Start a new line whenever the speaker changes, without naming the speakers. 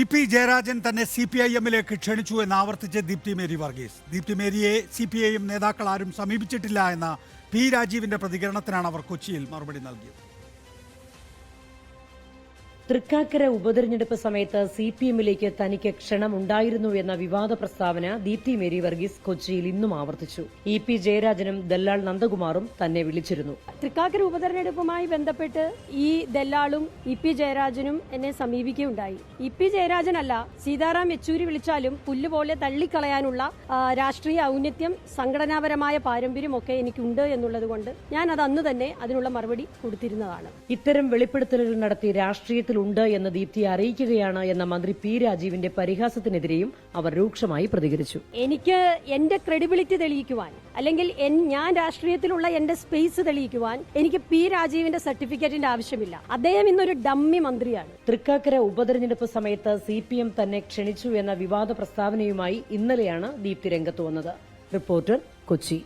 E P Jayarajan തന്നെ C P I എമ്മിലേക്ക് ക്ഷണിച്ചു എന്ന് ആവർത്തിച്ച് ദീപ്തി മേരി വർഗീസ്. ദീപ്തി മേരിയെ സി പി ഐ എം നേതാക്കൾ ആരും സമീപിച്ചിട്ടില്ല എന്ന പി രാജീവിന്റെ പ്രതികരണത്തിനാണ് അവർ കൊച്ചിയിൽ മറുപടി നൽകിയത്.
തൃക്കാക്കര ഉപതെരഞ്ഞെടുപ്പ് സമയത്ത് സി പി എമ്മിലേക്ക് തനിക്ക് ക്ഷണമുണ്ടായിരുന്നു എന്ന വിവാദ പ്രസ്താവന ദീപ്തി മേരി വർഗീസ് കൊച്ചിയിൽ ഇന്നും ആവർത്തിച്ചു. ഇ പി ജയരാജനും ദല്ലാൾ നന്ദകുമാറും തന്നെ വിളിച്ചിരുന്നു.
തൃക്കാക്കര ഉപതെരഞ്ഞെടുപ്പുമായി ബന്ധപ്പെട്ട് ഈ ദല്ലാളും ഇ പി ജയരാജനും എന്നെ സമീപിക്കുകയുണ്ടായി. ഇ പി ജയരാജനല്ല സീതാറാം യെച്ചൂരി വിളിച്ചാലും പുല്ലുപോലെ തള്ളിക്കളയാനുള്ള രാഷ്ട്രീയ ഔന്നത്യം സംഘടനാപരമായ പാരമ്പര്യം ഒക്കെ എനിക്കുണ്ട് എന്നുള്ളത് കൊണ്ട് ഞാൻ അത് അന്ന് തന്നെ അതിനുള്ള മറുപടി കൊടുത്തിരുന്നതാണ്.
ഇത്തരം വെളിപ്പെടുത്തലുകൾ നടത്തി രാഷ്ട്രീയത്തിലുണ്ട് എന്ന് ദീപ്തിയെ അറിയിക്കുകയാണ് എന്ന മന്ത്രി പി രാജീവിന്റെ പരിഹാസത്തിനെതിരെയും അവർ രൂക്ഷമായി പ്രതികരിച്ചു.
എനിക്ക് എന്റെ ക്രെഡിബിലിറ്റി തെളിയിക്കുവാൻ അല്ലെങ്കിൽ ഞാൻ രാഷ്ട്രീയത്തിലുള്ള എന്റെ സ്പേസ് തെളിയിക്കുവാൻ എനിക്ക് പി രാജീവിന്റെ സർട്ടിഫിക്കറ്റിന്റെ ആവശ്യമില്ല. അദ്ദേഹം ഇന്നൊരു ഡമ്മി മന്ത്രിയാണ്.
തൃക്കാക്കര ഉപതെരഞ്ഞെടുപ്പ് സമയത്ത് സി പി എം തന്നെ ക്ഷണിച്ചു എന്ന വിവാദ പ്രസ്താവനയുമായി ഇന്നലെയാണ് ദീപ്തി രംഗത്ത് വന്നത്. റിപ്പോർട്ടർ കൊച്ചി.